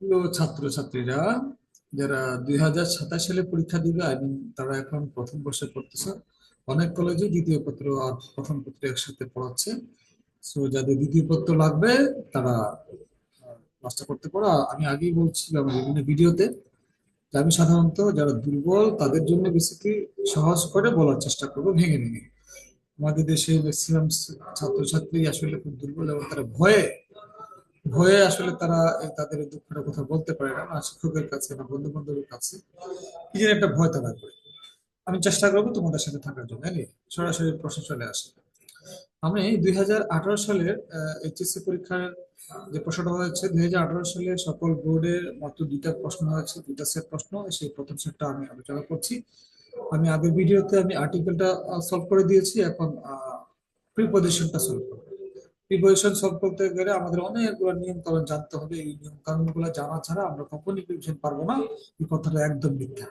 প্রিয় ছাত্রছাত্রীরা, যারা দুই হাজার সাতাশ সালে পরীক্ষা দিবে এবং তারা এখন প্রথম বর্ষে পড়তেছে, অনেক কলেজে দ্বিতীয় পত্র আর প্রথম পত্র একসাথে পড়াচ্ছে। সো যাদের দ্বিতীয় পত্র লাগবে, তারা ক্লাসটা করতে পারো। আমি আগেই বলছিলাম বিভিন্ন ভিডিওতে আমি সাধারণত যারা দুর্বল, তাদের জন্য বেসিকলি সহজ করে বলার চেষ্টা করব, ভেঙে ভেঙে। আমাদের দেশে ম্যাক্সিমাম ছাত্রছাত্রী আসলে খুব দুর্বল এবং তারা ভয়ে ভয়ে আসলে তারা তাদের দুঃখটা কোথাও বলতে পারে না। শিক্ষকের কাছে না বন্ধু বান্ধবের কাছে কি যেন একটা ভয় তারা করে। আমি চেষ্টা করব তোমাদের সাথে থাকার জন্য নাকি সরাসরি প্রশ্ন চলে আসে। আমি দুই হাজার আঠারো সালের এইচএসসি পরীক্ষার যে প্রশ্নটা হয়েছে, দুই হাজার আঠারো সালে সকল বোর্ডের মাত্র দুইটা প্রশ্ন হয়েছে, দুইটা সেট প্রশ্ন, সেই প্রথম সেটটা আমি আলোচনা করছি। আমি আগের ভিডিওতে আমি আর্টিকেলটা সলভ করে দিয়েছি, এখন প্রিপোজিশনটা সলভ করব। প্রিপোজিশন সলভ করতে গেলে আমাদের অনেকগুলো নিয়ম কানুন জানতে হবে। এই নিয়ম কানুনগুলো জানা ছাড়া আমরা কখনই প্রিপোজিশন পারব না। এই কথাটা একদম মিথ্যা।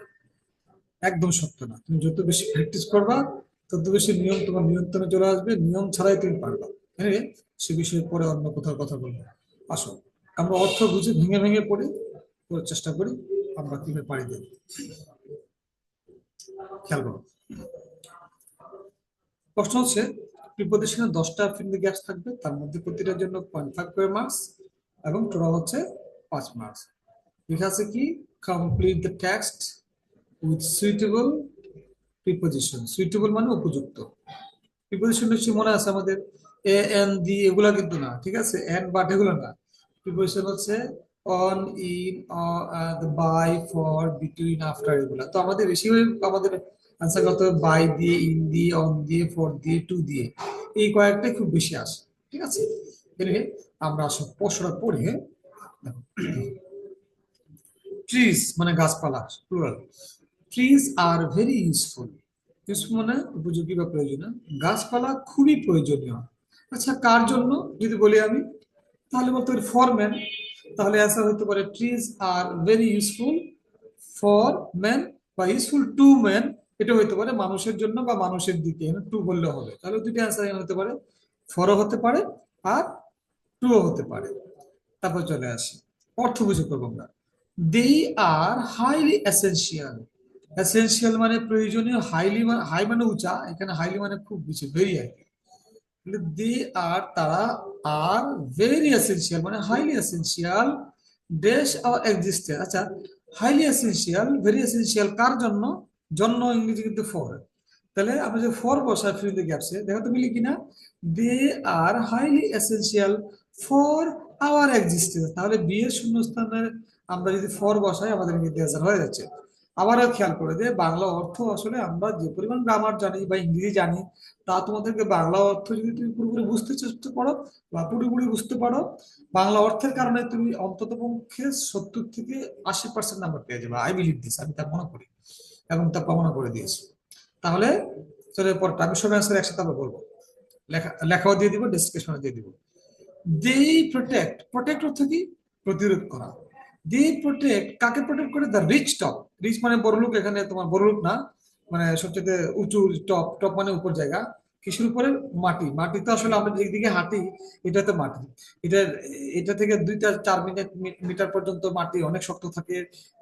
একদম সত্য না। তুমি যত বেশি প্র্যাকটিস করবা, তত বেশি নিয়ম তোমার নিয়ন্ত্রণে চলে আসবে। নিয়ম ছাড়াই তুমি পারবা। হ্যাঁ সে বিষয়ে পরে অন্য কোথাও কথা বলব। আসো। আমরা অর্থ বুঝে ভেঙে ভেঙে পড়ি চেষ্টা করি, আমরা কীভাবে পারি দেব খেয়াল করো। প্রশ্ন হচ্ছে প্রিপোজিশনে দশটা ফিল্ড গ্যাপস থাকবে, তার মধ্যে প্রতিটার জন্য পয়েন্ট ফাইভ করে মার্কস এবং টোটাল হচ্ছে পাঁচ মার্কস। লেখা আছে কি? Complete the text with suitable preposition suitable মানে উপযুক্ত। প্রিপোজিশন হচ্ছে মনে আছে আমাদের? এ এন দি এগুলা কিন্তু না, ঠিক আছে? এন বাট এগুলো না। প্রিপোজিশন হচ্ছে on in by for between after এগুলা। তো আমাদের বেশিরভাগ আমাদের আনসার হবে বাই দিয়ে ইন দিয়ে অন দিয়ে ফর দিয়ে টু দিয়ে। এই কয়েকটাই খুব বেশি আসে। ঠিক আছে? এদিকে আমরা সব প্রশ্নটা পড়ে। ট্রিজ মানে গাছপালা plural trees are very useful useful মানে উপযোগী বা প্রয়োজনীয়। গাছপালা খুবই প্রয়োজনীয়। আচ্ছা কার জন্য? যদি বলি আমি, তাহলে বলতে পারি ফর ম্যান তাহলে অ্যান্সার হতে পারে trees are very useful for man বা ইউজফুল টু ম্যান এটা হতে পারে মানুষের জন্য বা মানুষের দিকে টু বললে হবে। তাহলে দুটি অ্যান্সার হতে পারে। ফরও হতে পারে আর টুও হতে পারে। তারপর চলে আসি। অর্থ বুঝে করব আমরা। They are highly essential essential মানে প্রয়োজনীয় হাইলি মানে হাই মানে উঁচা, এখানে হাইলি মানে খুব বেশি ভেরি হাই দে আর তারা আর ভেরি এসেন্সিয়াল মানে highly essential dash our existence আচ্ছা হাইলি এসেন্সিয়াল ভেরি এসেন্সিয়াল কার জন্য? জন্য ইংরেজি কিন্তু ফর তাহলে আমরা যে ফর বসায় দ্য গ্যাপসে দেখো তো মিলি কিনা? They are highly essential for our existence তাহলে বিয়ের শূন্যস্থানের আমরা যদি ফর বসাই, আমাদের ইংরেজি অ্যান্সার হয়ে যাচ্ছে। আবারও খেয়াল করে যে বাংলা অর্থ আসলে আমরা যে পরিমাণ গ্রামার জানি বা ইংরেজি জানি, তা তোমাদেরকে বাংলা অর্থ যদি তুমি পুরোপুরি বুঝতে চেষ্টা করো বা পুরোপুরি বুঝতে পারো, বাংলা অর্থের কারণে তুমি অন্তত পক্ষে সত্তর থেকে আশি পার্সেন্ট নাম্বার পেয়ে যাবে আই বিলিভ দিস আমি তা মনে করি। এবং তা প্রমাণ করে দিয়েছি। তাহলে চলে পরটা আমি সব অ্যান্সার একসাথে আমরা বলব। লেখা, লেখাও দিয়ে দিব ডিসক্রিপশনে দিয়ে দিব। দে প্রোটেক্ট প্রোটেক্ট অর্থ কি? প্রতিরোধ করা। দে প্রোটেক্ট কাকে প্রোটেক্ট করে? দ্য রিচ টপ রিচ মানে বড়লোক, এখানে তোমার বড়লোক না মানে সবচেয়ে উঁচু টপ টপ মানে উপর জায়গা। কিসের উপরে? মাটি। মাটি তো আসলে আমরা যেদিকে হাঁটি, এটা তো মাটি। এটা এটা থেকে দুইটা চার মিনিট মিটার পর্যন্ত মাটি অনেক শক্ত থাকে।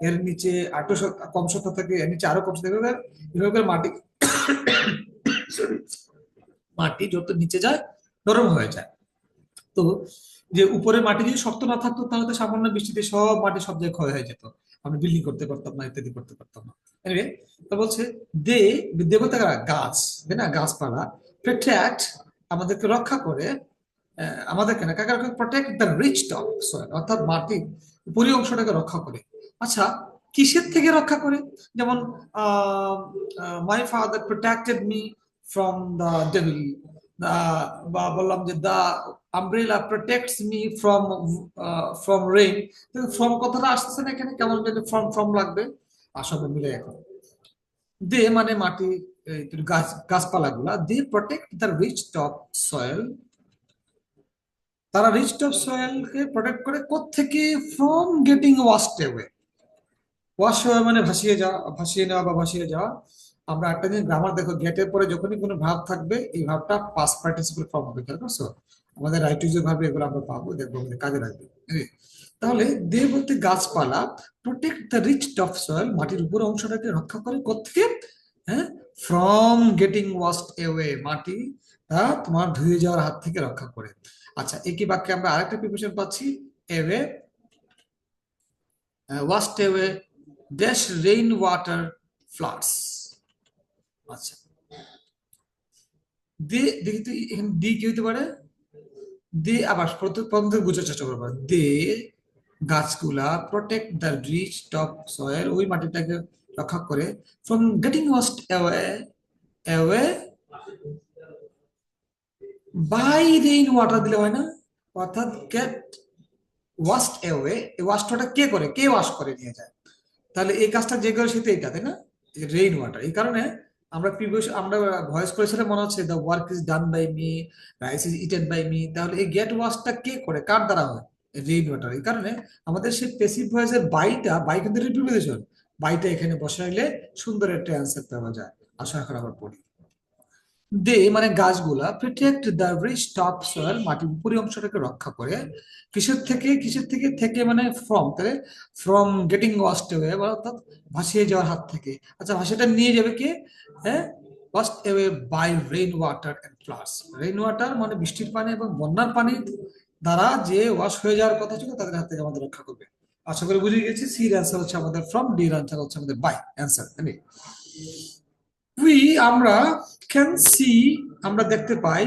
এর নিচে আরও কম শক্ত থাকে, এর নিচে আরও কম শক্ত থাকে। এভাবে করে মাটি মাটি যত নিচে যায়, নরম হয়ে যায়। তো যে উপরে মাটি যদি শক্ত না থাকতো, তাহলে সামান্য বৃষ্টিতে সব মাটি সব জায়গায় ক্ষয় হয়ে যেত। আমরা বিল্ডিং করতে পারতাম না, ইত্যাদি করতে পারতাম না। বলছে দে দেবতা গাছ না? গাছপালা। প্রোটেক্ট আমাদেরকে রক্ষা করে আমাদেরকে না, কাকে protect the rich top soil অর্থাৎ মাটির উপরি অংশটাকে রক্ষা করে। আচ্ছা কিসের থেকে রক্ষা করে? যেমন my father protected me from the devil বা বললাম যে the umbrella protects me from from rain from কথাটা আসতেছে না এখানে, কেমন ফ্রম ফ্রম লাগবে? আসবে মিলে এখন। দে মানে মাটি গাছ গাছপালা গুলা they protect the rich top soil তারা রিচ টপ সয়েলকে প্রোটেক্ট করে কোথেকে from getting washed away wash away মানে ভাসিয়ে যাওয়া, ভাসিয়ে নেওয়া বা ভাসিয়ে যাওয়া। আমরা একটা দিন গ্রামার দেখো গেটের পরে যখনই কোনো ভাব থাকবে, এই ভাবটা পাস পার্টিসিপেল ফর্ম হবে, খেয়াল করছ? আমাদের রাইট ভাবে এগুলো আমরা পাবো, দেখব আমাদের কাজে লাগবে? তাহলে দে বলতে গাছপালা protect the rich top soil মাটির উপর অংশটাকে রক্ষা করে কোথেকে হ্যাঁ? ফ্রম গেটিং ওয়াস্ট এওয়ে মাটি তোমার ধুয়ে যাওয়ার হাত থেকে রক্ষা করে। আচ্ছা একই বাক্যে আমরা আরেকটা প্রিপারেশন পাচ্ছি away washed away dash rain water floods আচ্ছা। দে, দেখি তো এখানে ডি কি হতে পারে? দে আবার প্রথম থেকে বোঝার চেষ্টা করব। দে, গাছগুলা protect the rich top soil ওই মাটিটাকে রক্ষা করে from getting washed away away by rain water দিলে হয় না, অর্থাৎ গেট ওয়াস্ট অ্যাওয়ে এই ওয়াশটা কে করে? কে ওয়াশ করে নিয়ে যায়? তাহলে এই কাজটা যে করে সেটা এইটা, তাই না? রেইন ওয়াটার এই কারণে আমরা প্রিভিয়াস আমরা ভয়েস করেছিলাম, মনে হচ্ছে the work is done by me rice is eaten by me তাহলে এই গেট ওয়াশটা কে করে? কার দ্বারা হয়? রেইন ওয়াটার এই কারণে আমাদের সেই পেসিভ ভয়েসের বাইটা বাই কিন্তু রিপ্রিপোজিশন বাইটা এখানে বসাইলে সুন্দর একটা অ্যান্সার পাওয়া যায়। আশা করা আবার পড়ি। দে মানে গাছগুলা protect the rich top soil মাটির উপরি অংশটাকে রক্ষা করে। কিসের থেকে? কিসের থেকে? থেকে মানে ফ্রম তাহলে ফ্রম গেটিং ওয়াস্ট অ্যাওয়ে অর্থাৎ ভাসিয়ে যাওয়ার হাত থেকে। আচ্ছা ভাষাটা নিয়ে যাবে কে? হ্যাঁ? Washed away by rain water and floods rain water মানে বৃষ্টির পানি এবং বন্যার পানি দ্বারা যে ওয়াশ হয়ে যাওয়ার কথা ছিল, তাদের হাত থেকে আমাদের রক্ষা করবে। আশা করি বুঝে গেছি। সি অ্যান্সার হচ্ছে আমাদের ফ্রম ডি অ্যান্সার হচ্ছে আমাদের বাই অ্যান্সার উই আমরা ক্যান সি আমরা দেখতে পাই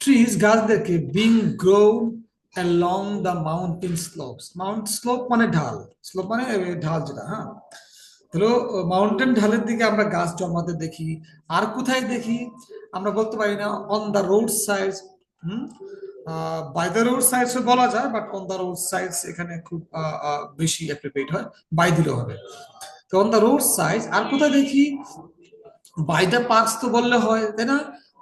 trees গাছদেরকে being grown along the mountain slopes mount slope মানে ঢাল। স্লোপ মানে ঢাল যেটা হ্যাঁ? তাহলে মাউন্টেন ঢালের দিকে আমরা গাছ জন্মাতে দেখি। আর কোথায় দেখি? আমরা বলতে পারি না on the road side hmm? By the road sides বলা যায় but on the road sides এখানে খুব বেশি অ্যাপ্রিপেট হয় বাই দিলেও হবে। তো অন দ্য রোড সাইড আর কোথায় দেখি? বাই দ্য পার্কস তো বললে হয়, তাই না?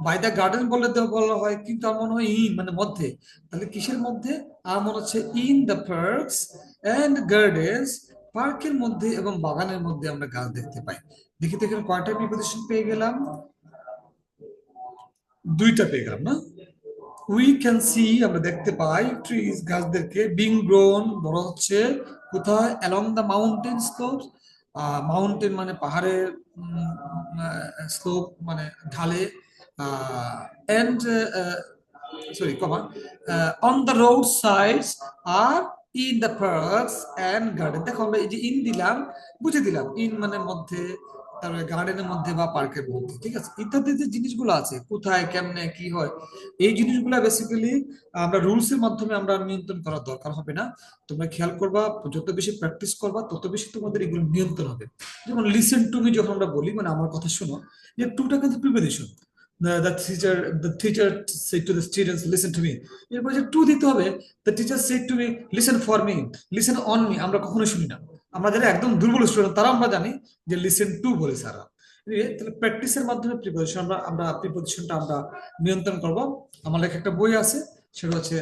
বাই দ্য গার্ডেন বললে তো বলা হয়, কিন্তু আমার মনে হয় ইন মানে মধ্যে। তাহলে কিসের মধ্যে? আমার মনে হচ্ছে in the parks and gardens পার্কের মধ্যে এবং বাগানের মধ্যে আমরা গাছ দেখতে পাই। দেখি তো এখানে কয়টা প্রিপোজিশন পেয়ে গেলাম? দুইটা পেয়ে গেলাম, না? উই ক্যান সি আমরা দেখতে পাই ট্রিজ গাছদেরকে বিং গ্রোন বড় হচ্ছে, কোথায়? Along the mountain slope mountain মানে পাহাড়ের স্লোপ মানে ঢালে and sorry comma on the road sides R in the parks and garden দেখো আমরা এই যে ইন দিলাম, বুঝে দিলাম ইন মানে মধ্যে গার্ডেনের মধ্যে বা পার্কের মধ্যে, ঠিক আছে? ইত্যাদি যে জিনিসগুলো আছে, কোথায়, কেমনে, কি হয়, এই জিনিসগুলো বেসিক্যালি আমরা রুলস এর মাধ্যমে আমরা নিয়ন্ত্রণ করার দরকার হবে না। তোমরা খেয়াল করবা, যত বেশি প্র্যাকটিস করবা, তত বেশি তোমাদের এগুলো নিয়ন্ত্রণ হবে। যেমন লিসেন টু মি যখন আমরা বলি মানে আমার কথা শোনো, যে টুটা কিন্তু প্রিপোজিশন সে টু দিতে হবে teacher say to me listen for me listen on me আমরা কখনো শুনি না। আমরা যারা একদম দুর্বল স্টুডেন্ট তারা আমরা জানি যে লিসেন টু বলে সারা তাহলে প্র্যাকটিসের মাধ্যমে প্রিপোজিশন আমরা আমরা প্রিপোজিশনটা আমরা নিয়ন্ত্রণ করব। আমার লেখা একটা বই আছে, সেটা হচ্ছে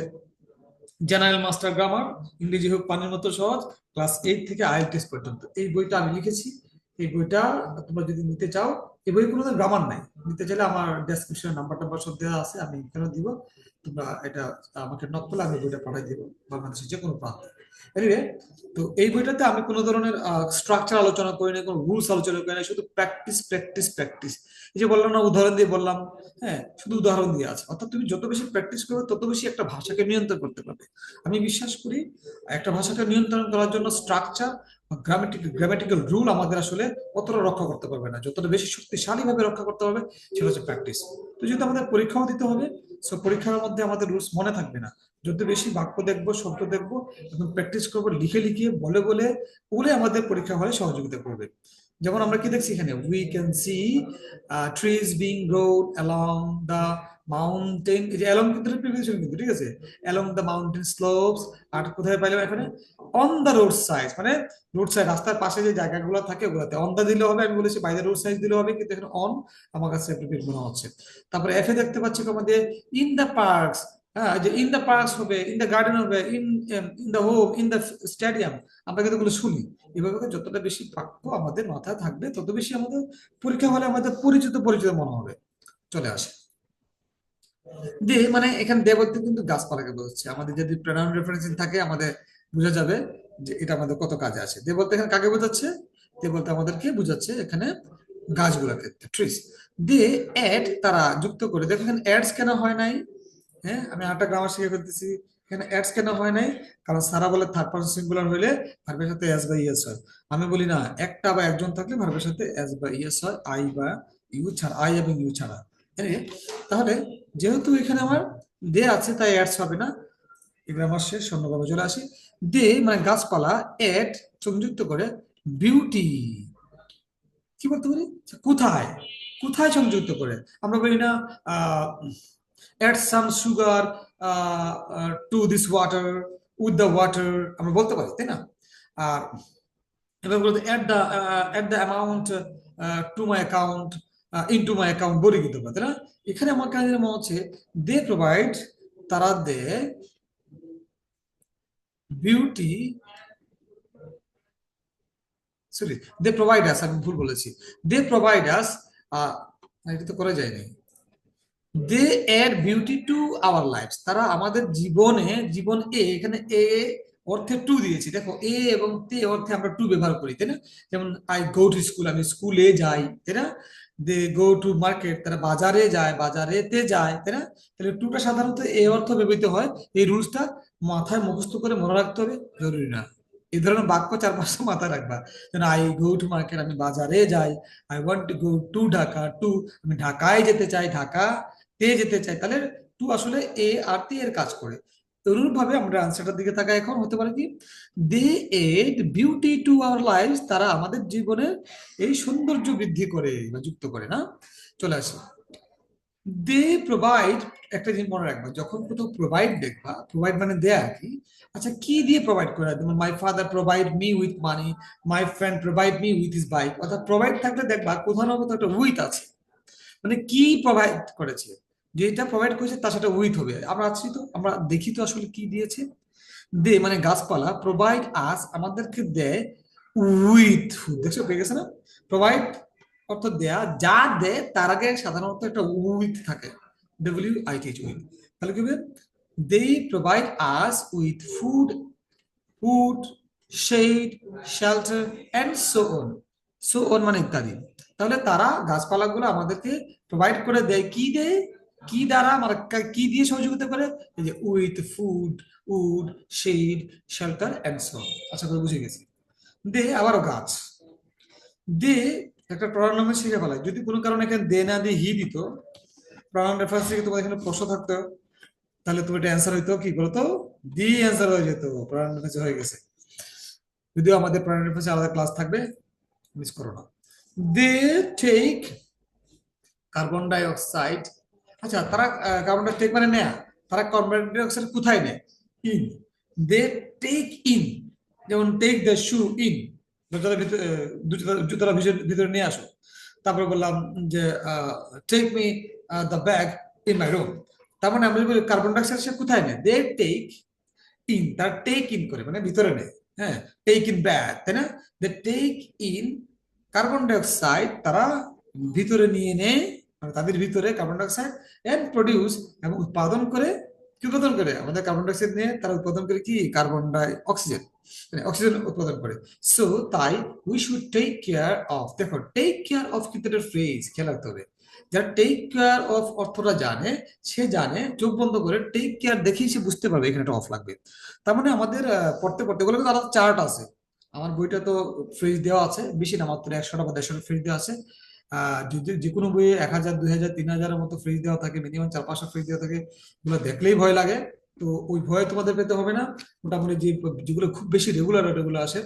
জেনারেল মাস্টার গ্রামার ইংরেজি হোক, পানির মতো সহজ ক্লাস এইট থেকে আইএলটিএস পর্যন্ত। এই বইটা আমি লিখেছি। এই বইটা তোমরা যদি নিতে চাও, এই বই কোনো গ্রামার নাই। নিতে চাইলে আমার ডেসক্রিপশনে নাম্বার টাম্বার সব দেওয়া আছে, আমি এখানে দিব। তোমরা এটা আমাকে নক করলে আমি বইটা পাঠিয়ে দিব, বাংলাদেশের যে কোনো প্রান্তে। এনিওয়ে তো এই বইটাতে আমি কোনো ধরনের স্ট্রাকচার আলোচনা করি না কোনো রুলস আলোচনা করি না শুধু প্র্যাকটিস প্র্যাকটিস প্র্যাকটিস এই যে বললাম না, উদাহরণ দিয়ে বললাম হ্যাঁ শুধু উদাহরণ দিয়ে আছে। অর্থাৎ তুমি যত বেশি প্র্যাকটিস করবে, তত বেশি একটা ভাষাকে নিয়ন্ত্রণ করতে পারবে। আমি বিশ্বাস করি, একটা ভাষাকে নিয়ন্ত্রণ করার জন্য স্ট্রাকচার গ্রামেটিক্যাল রুল আমাদের আসলে অতটা রক্ষা করতে পারবে না। যতটা বেশি শক্তিশালী ভাবে রক্ষা করতে পারবে, সেটা হচ্ছে প্র্যাকটিস তো যেহেতু আমাদের পরীক্ষাও দিতে হবে সো পরীক্ষার মধ্যে আমাদের রুলস মনে থাকবে না। যত বেশি বাক্য দেখব, শব্দ দেখব, এবং প্র্যাকটিস করব, লিখে লিখে বলে বলে বলে আমাদের পরীক্ষা হলে সহযোগিতা করবে। যেমন আমরা কি দেখছি এখানে? We can see trees being grown along the mountain এই যে অ্যালং কিন্তু প্রিভিয়েশন কিন্তু, ঠিক আছে? অ্যালং দ্য মাউন্টেন স্লোপস আর কোথায় পাইলাম এখানে? অন দ্য রোড সাইড মানে রোড সাইড রাস্তার পাশে যে জায়গাগুলো থাকে ওগুলোতে। অন দ্য দিলে হবে, আমি বলেছি বাই রোড সাইড দিলে হবে, কিন্তু এখানে অন আমার কাছে প্রিপেয়ার মনে হচ্ছে। তারপরে এফে দেখতে পাচ্ছি আমাদের ইন দ্য পার্কস হ্যাঁ যে ইন দ্য পার্কস হবে ইন দ্য গার্ডেন হবে in in the home in the stadium আমরা কিন্তু এগুলো শুনি। এভাবে যতটা বেশি বাক্য আমাদের মাথায় থাকবে, তত বেশি আমাদের পরীক্ষা হলে আমাদের পরিচিত পরিচিত মনে হবে। চলে আসে। দে মানে এখানে দে কিন্তু গাছপালাকে বোঝাচ্ছে। আমাদের যদি প্রনাউন রেফারেন্সিং থাকে, আমাদের বোঝা যাবে যে এটা আমাদের কত কাজে আছে। দে এখানে কাকে বোঝাচ্ছে? দে আমাদেরকে বোঝাচ্ছে এখানে গাছগুলোর ক্ষেত্রে ট্রিস দে অ্যাড তারা যুক্ত করে, দেখো এখানে অ্যাডস কেন হয় নাই? হ্যাঁ আমি আরেকটা গ্রামার শিখে ফেলতেছি। এখানে অ্যাডস কেন হয় নাই? কারণ সারা বলে থার্ড পারসন সিঙ্গুলার হইলে ভার্বের সাথে এস বা ইএস হয়। আমি বলি না, একটা বা একজন থাকলে ভার্বের সাথে এস বা ইএস হয় আই বা ইউ ছাড়া আই এবং ইউ ছাড়া। তাহলে যেহেতু এখানে আমার দে আছে, তাই অ্যাডস হবে না। এগুলো আমার শেষ অন্যভাবে চলে আসি। দে মানে গাছপালা অ্যাড সংযুক্ত করে বিউটি কি বলতে পারি? কোথায়? কোথায় সংযুক্ত করে? আমরা বলি না add some sugar to this water with the water আমরা বলতে পারি, তাই না? আর, এবার বলতে add the add the amount to my account into my account বলে দিতে তাই না? এখানে আমার কাছে মনে হচ্ছে দে প্রোভাইড তারা they beauty sorry they provide us আমি ভুল বলেছি। দে প্রোভাইড আস এটা তো করা যায়নি they add beauty to our life তারা আমাদের জীবনে, জীবন এ এখানে এ অর্থে টু দিয়েছি। দেখো এ এবং তে অর্থে আমরা টু ব্যবহার করি, তাই না? যেমন আই গো টু স্কুল আমি স্কুলে যাই, তাই না? দে গো টু মার্কেট তারা বাজারে যায়, বাজারেতে যায়, তাই না? তাহলে টুটা সাধারণত এ অর্থ ব্যবহৃত হয়। এই রুলসটা মাথায় মুখস্থ করে মনে রাখতে হবে, জরুরি না। এই ধরনের বাক্য চার পাঁচটা মাথায় রাখবা। যেন আই গো টু মার্কেট আমি বাজারে যাই I want to go to Dhaka to আমি ঢাকায় যেতে চাই ঢাকা তে যেতে চাই, তাহলে টু আসলে এ আর তে এর কাজ করে। ভাবে আমরা আনসারটার দিকে তাকাই এখন, হতে পারে কি? They add beauty to our life তারা আমাদের জীবনে এই সৌন্দর্য বৃদ্ধি করে বা যুক্ত করে, না? চলে আসে। দে প্রোভাইড একটা জিনিস মনে রাখবা, যখন কোথাও প্রোভাইড দেখবা প্রোভাইড মানে দেয়া কি আচ্ছা কি দিয়ে প্রোভাইড করে? যেমন my father provide me with money my friend provide me with his bike অর্থাৎ প্রোভাইড থাকলে দেখবা কোথাও না কোথাও একটা উইথ আছে। মানে কি প্রোভাইড করেছে? যেটা প্রোভাইড করেছে তার সাথে উইথ হবে। আমরা আছি তো, আমরা দেখি তো আসলে কি দিয়েছে। দে মানে গাছপালা প্রোভাইড আস আমাদেরকে দেয় উইথ ফুড দেখছ, পেয়ে গেছে না? প্রোভাইড অর্থ দেয়া, যা দেয় তার আগে সাধারণত একটা উইথ থাকে। ডব্লিউ আই টি উইথ তাহলে কি হবে? They provide us with food food shade shelter and so on so on মানে ইত্যাদি। তাহলে তারা গাছপালাগুলো আমাদেরকে প্রোভাইড করে দেয়। কি দেয়? কি দ্বারা মানে কি দিয়ে সহযোগিতা করে? যে with food wood shade shelter and so আশা করে বুঝে গেছি। দে আবারও গাছ। দে একটা প্রণামে শিখে ফেলায়। যদি কোনো কারণে এখানে দে না দিয়ে হি দিত প্রণাম রেফারেন্স থেকে তোমার এখানে প্রশ্ন থাকতো, তাহলে তুমি এটা অ্যান্সার হইতো কি বলতো? দি অ্যান্সার হয়ে যেত প্রণাম রেফারেন্স হয়ে গেছে। যদিও আমাদের প্রণাম রেফারেন্স আলাদা ক্লাস থাকবে মিস করো না। They take carbon die oxide আচ্ছা তারা কার্বন ডাই টেক মানে নেয়া। তারা কার্বন ডাই অক্সাইড কোথায় নেয়? ইন দে টেক ইন যেমন টেক দ্য শু ইন জুতার ভিতরে জুতার ভিতরে ভিতরে নিয়ে আসো। তারপরে বললাম যে take me the bag in my room তার মানে আমরা বলি কার্বন ডাইঅক্সাইড সে কোথায় নেয়? দে টেক ইন তারা টেক ইন করে মানে ভিতরে নেয়। হ্যাঁ টেক ইন ব্যাগ তাই না? They take in carbon dioxide তারা ভিতরে নিয়ে নেয় মানে তাদের ভিতরে কার্বন ডাইঅক্সাইড এন্ড প্রডিউস এবং উৎপাদন করে কি উৎপাদন করে? আমাদের কার্বন ডাইঅক্সাইড নিয়ে তারা উৎপাদন করে কি? কার্বন ডাই অক্সিজেন মানে অক্সিজেন উৎপাদন করে। সো তাই we should take care of দেখো টেক কেয়ার অফ কিন্তু একটা ফ্রেজ খেয়াল রাখতে হবে। যারা টেক কেয়ার অফ অর্থটা জানে, সে জানে, চোখ বন্ধ করে টেক কেয়ার দেখেই সে বুঝতে পারবে এখানে একটা অফ লাগবে। তার মানে আমাদের পড়তে পড়তে এগুলো কিন্তু চার্ট আছে। আমার বইটা তো ফ্রিজ দেওয়া আছে, বেশি না, মাত্র একশোটা বা দেড়শোটা ফ্রিজ দেওয়া আছে। যে কোনো বইয়ে এক হাজার, দুই হাজার, তিন হাজারের মতো ফ্রিজ দেওয়া থাকে মিনিমাম চার পাঁচশো ফ্রিজ দেওয়া থাকে, এগুলো দেখলেই ভয় লাগে। তো ওই ভয় তোমাদের পেতে হবে না। মোটামুটি যে, যেগুলো খুব বেশি রেগুলার ওগুলো আসে,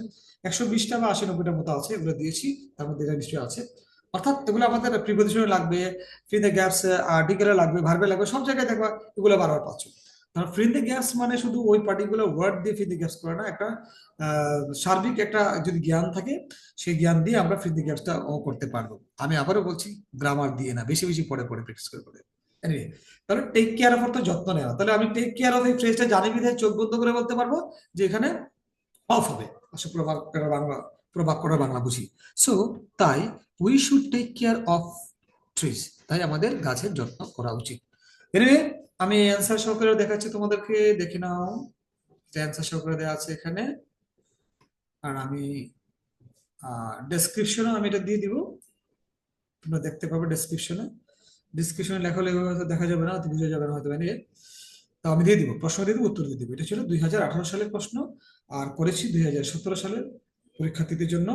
একশো বিশটা বা আশি নব্বইটার মতো আছে, এগুলো দিয়েছি, তার মধ্যে এটা নিশ্চয়ই আছে। অর্থাৎ এগুলো আমাদের প্রিপোজিশনে লাগবে ফ্রি দ্য গ্যাপস আর্টিকেলে লাগবে ভার্বে লাগবে, সব জায়গায় দেখবা, এগুলো বারবার পাচ্ছ। কারণ ফ্রি দ্য গ্যাপস মানে শুধু ওই পার্টিকুলার ওয়ার্ড দিয়ে ফ্রি দ্য গ্যাপস করে না, একটা সার্বিক একটা যদি জ্ঞান থাকে, সেই জ্ঞান দিয়ে আমরা ফ্রি দ্য গ্যাপসটা করতে পারব। আমি আবারও বলছি গ্রামার দিয়ে না, বেশি বেশি পড়ে পড়ে প্র্যাকটিস করে পড়ে তাহলে টেক কেয়ার অফ অর্থ যত্ন নেওয়া। তাহলে আমি টেক কেয়ার অফ এই ফ্রেজটা জানি বিধায় চোখ বন্ধ করে বলতে পারব, যে এখানে অফ হবে। আসলে পুরো বাক্যটা বাংলা পুরো বাক্যটা বাংলা বুঝি। সো তাই we should take care of trees তাই আমাদের গাছের যত্ন করা উচিত। আমি অ্যান্সার সহকারে দেখাচ্ছি, তোমাদেরকে দেখে নাও যে অ্যান্সার সহকারে দেওয়া আছে এখানে। আর আমি ডেসক্রিপশনে আমি এটা দিয়ে দিব। তোমরা দেখতে পাবে ডেসক্রিপশনে ডিসক্রিপশনে লেখা হলে হয়তো দেখা যাবে না বোঝা যাবে না হয়তো এনিওয়ে তো আমি দিয়ে দিব, প্রশ্ন দিয়ে দিব, উত্তর দিয়ে দিব। এটা ছিল দুই হাজার আঠারো সালের প্রশ্ন, আর করেছি দুই হাজার সতেরো সালের পরীক্ষার্থীদের জন্য।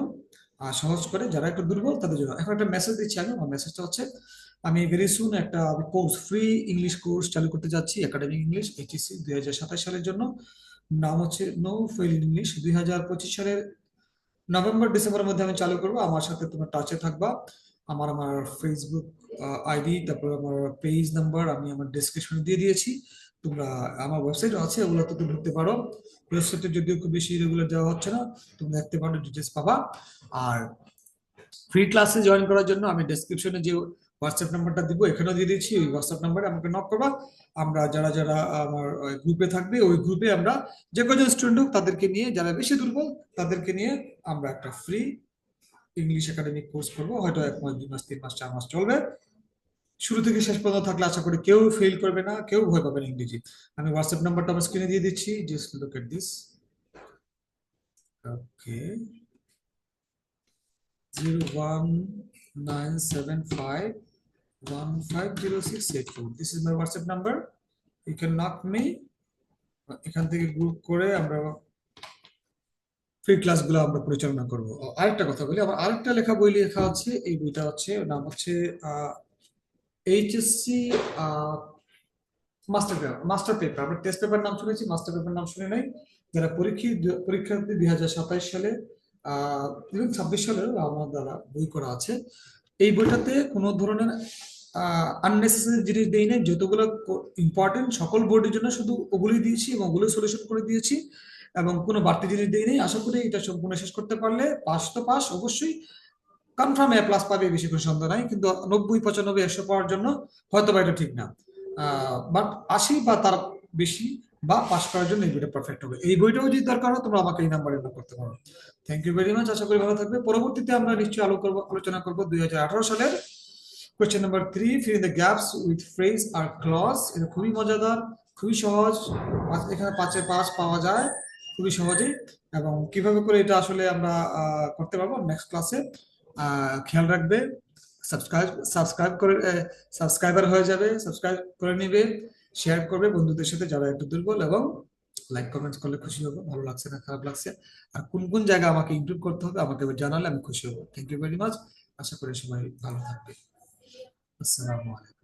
সহজ করে যারা একটু দুর্বল তাদের জন্য। এখন একটা মেসেজ দিচ্ছি আমি। আমার মেসেজটা হচ্ছে, আমি ভেরি সুন একটা কোর্স ফ্রি ইংলিশ কোর্স চালু করতে যাচ্ছি একাডেমিক ইংলিশ এইচএসসি দুই হাজার সাতাশ সালের জন্য। নাম হচ্ছে নো ফেল ইংলিশ দুই হাজার পঁচিশ সালের নভেম্বর ডিসেম্বরের মধ্যে আমি চালু করব। আমার সাথে তোমার টাচে থাকবা। আমার আমার ফেসবুক আইডি তারপর আমার পেজ নাম্বার আমি আমার ডেসক্রিপশনে দিয়ে দিয়েছি। তোমরা আমার ওয়েবসাইট আছে ওগুলো তো তুমি ঢুকতে পারো ওয়েবসাইটে যদিও খুব বেশি রেগুলার দেওয়া হচ্ছে না তুমি দেখতে পারো ডিটেলস পাবা। আর ফ্রি ক্লাসে জয়েন করার জন্য আমি ডেসক্রিপশনে যে হোয়াটসঅ্যাপ নাম্বারটা দিব, এখানেও দিয়ে দিচ্ছি। ওই হোয়াটসঅ্যাপ নাম্বারে আমাকে নক করবা। আমরা যারা যারা আমার গ্রুপে থাকবে, ওই গ্রুপে আমরা যে কজন স্টুডেন্ট হোক, তাদেরকে নিয়ে, যারা বেশি দুর্বল, তাদেরকে নিয়ে আমরা একটা ফ্রি ইংলিশ একাডেমিক কোর্স করব, হয়তো এক মাস, দুই মাস, তিন মাস, চার মাস চলবে। শুরু থেকে শেষ পর্যন্ত থাকলে আশা করি কেউ ফেল করবে না, কেউ ভয় পাবে না ইংরেজি। আমি হোয়াটসঅ্যাপ নাম্বারটা আমার স্ক্রিনে দিয়ে দিচ্ছি just look at this okay zero one nine seven five one five zero six this my WhatsApp can এখান থেকে গ্রুপ করে আমরা ফ্রি ক্লাসগুলো আমরা পরিচালনা করব। আরেকটা কথা বলি আমার আরেকটা লেখা বই লেখা আছে, এই বইটা হচ্ছে নাম হচ্ছে HSC master paper master paper আমরা টেস্ট পেপার নাম শুনেছি মাস্টার পেপার নাম শুনে নাই। যারা পরীক্ষী পরীক্ষার্থী দুই হাজার সাতাইশ সালে আহ ছাব্বিশ সালে আমার দ্বারা বই করা আছে। এই বইটাতে কোনো ধরনের আননেসেসারি জিনিস দেই নাই, যতগুলো ইম্পর্টেন্ট সকল বোর্ডের জন্য শুধু ওগুলি দিয়েছি এবং ওগুলো সলিউশন করে দিয়েছি। এবং কোনো বাড়তি জিনিস দিই নেই। আশা করি এটা সম্পূর্ণ শেষ করতে পারলে পাস তো পাস, অবশ্যই কনফার্ম এ প্লাস পাবে, বেশি কোনো সন্দেহ নাই। কিন্তু নব্বই, পঁচানব্বই, একশো পাওয়ার জন্য হয়তো বা এটা ঠিক না। বাট আশি বা তার বেশি বা পাস করার জন্য এই বইটা পারফেক্ট হবে। এই বইটাও যদি দরকার হয়, তোমরা আমাকে এই নাম্বারে নক করতে পারো। থ্যাংক ইউ ভেরি মাচ আশা করি ভালো থাকবে। পরবর্তীতে আমরা নিশ্চয়ই আলো করব, আলোচনা করব দুই হাজার আঠারো সালের। Question number three fill the gaps with phrase R clause এটা খুবই মজাদার, খুবই সহজ। এখানে পাঁচে পাঁচ পাওয়া যায়। খুবই সহজেই এবং কীভাবে করে এটা আসলে আমরা করতে পারব নেক্সট ক্লাসে খেয়াল রাখবে সাবস্ক্রাইব সাবস্ক্রাইব করে সাবস্ক্রাইবার হয়ে যাবে সাবস্ক্রাইব করে নিবে শেয়ার করবে বন্ধুদের সাথে যারা একটু দুর্বল এবং লাইক কমেন্টস করলে খুশি হব, ভালো লাগছে না, খারাপ লাগছে। আর কোন কোন জায়গা আমাকে ইমপ্রুভ করতে হবে আমাকে জানালে আমি খুশি হব। থ্যাংক ইউ ভেরি মাচ আশা করি সবাই ভালো থাকবে। আসসালামু আলাইকুম।